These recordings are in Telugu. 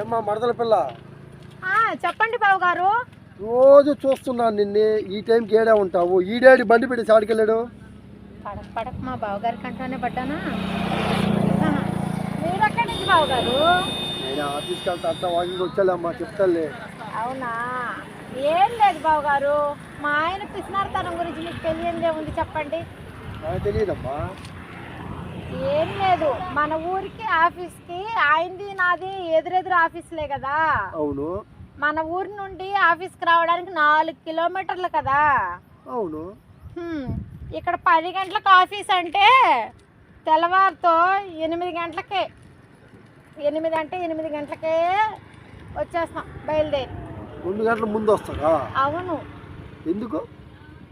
ఏమ్మా మరదల పిల్ల? చెప్పండి బావు గారు. రోజు చూస్తున్నాను నిన్నే ఈ టైంకి ఏడే ఉంటావు? ఈ డాడీ బండి పెట్టి సాడికెళ్ళాడు పడక పడక మా బావగారి కంట్లోనే పడ్డానా. మీరెక్కడి నుంచి బావు గారు? నేను ఆఫీస్కి వెళ్తా అంతా వాకింగ్ వచ్చాలేమ్మా చెప్తాలే అవునా? ఏం లేదు బావు గారు. మా ఆయన పిసినారతనం గురించి మీకు తెలియందే ఉంది చెప్పండి. తెలియదమ్మా. ఏం లేదు. మన ఊరికి ఆఫీస్కి ఆయనది నాది ఎదురెదురు ఆఫీసులే కదా. అవును. మన ఊరి నుండి ఆఫీస్కి రావడానికి నాలుగు కిలోమీటర్లు కదా. అవును. హ్మ్. ఇక్కడ పది గంటలకు ఆఫీస్ అంటే తెల్లవారుతో ఎనిమిది గంటలకే. ఎనిమిది అంటే ఎనిమిది గంటలకే వచ్చేస్తాం బయలుదేరి. రెండు గంటల ముందు వస్తారా అవును. ఎందుకు?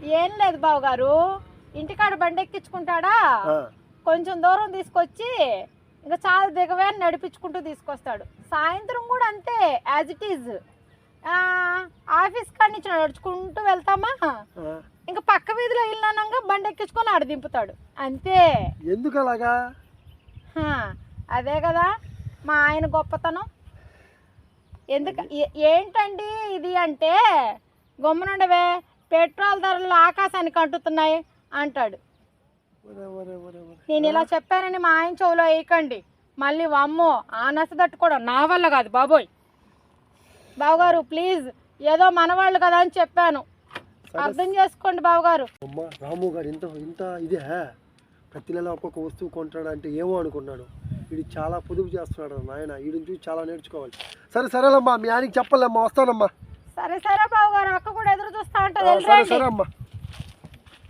ఏం లేదు బావు గారు ఇంటికాడ బండి ఎక్కించుకుంటాడా? ఆ, కొంచెం దూరం తీసుకొచ్చి ఇంకా చాలా దిగవే అని నడిపించుకుంటూ తీసుకొస్తాడు. సాయంత్రం కూడా అంతే యాజ్ ఇట్ ఈజ్ ఆఫీస్ కాడి నుంచి నడుచుకుంటూ వెళ్తామా. ఇంకా పక్క వీధిలో వెళ్ళినాక బండి ఎక్కించుకొని ఆడ దింపుతాడు. అంతే. ఎందుకు అలాగా అదే కదా మా ఆయన గొప్పతనం. ఎందుకు ఏంటండి ఇది అంటే గమ్మునుండవే పెట్రోల్ ధరలు ఆకాశానికి అంటుతున్నాయి అంటాడు. నేను ఇలా చెప్పానని మా ఆయన చెవులో వేయకండి. మళ్ళీ వామ్మో ఆ నచ్చదట్టు కూడా నా వల్ల కాదు బాబోయ్. బావగారు ప్లీజ్ ఏదో మనవాళ్ళు కదా అని చెప్పాను. అర్థం చేసుకోండి బావగారు. అమ్మా రాము గారు ఇంత ఇంత ఇదే ప్రతి నెల ఒక్కొక్క వస్తువు కొంటాడు అంటే ఏమో అనుకున్నాడు. వీడు చాలా పొదుపు చేస్తున్నాడు నాయన వీడిని చూసి చాలా నేర్చుకోవాలి. సరే సరేలమ్మా మీ ఆయనకి చెప్పాలమ్మా వస్తానమ్మా. సరే సరే బావగారు అక్క కూడా ఎదురు చూస్తా ఉంటుంది సరే. సరే అమ్మా.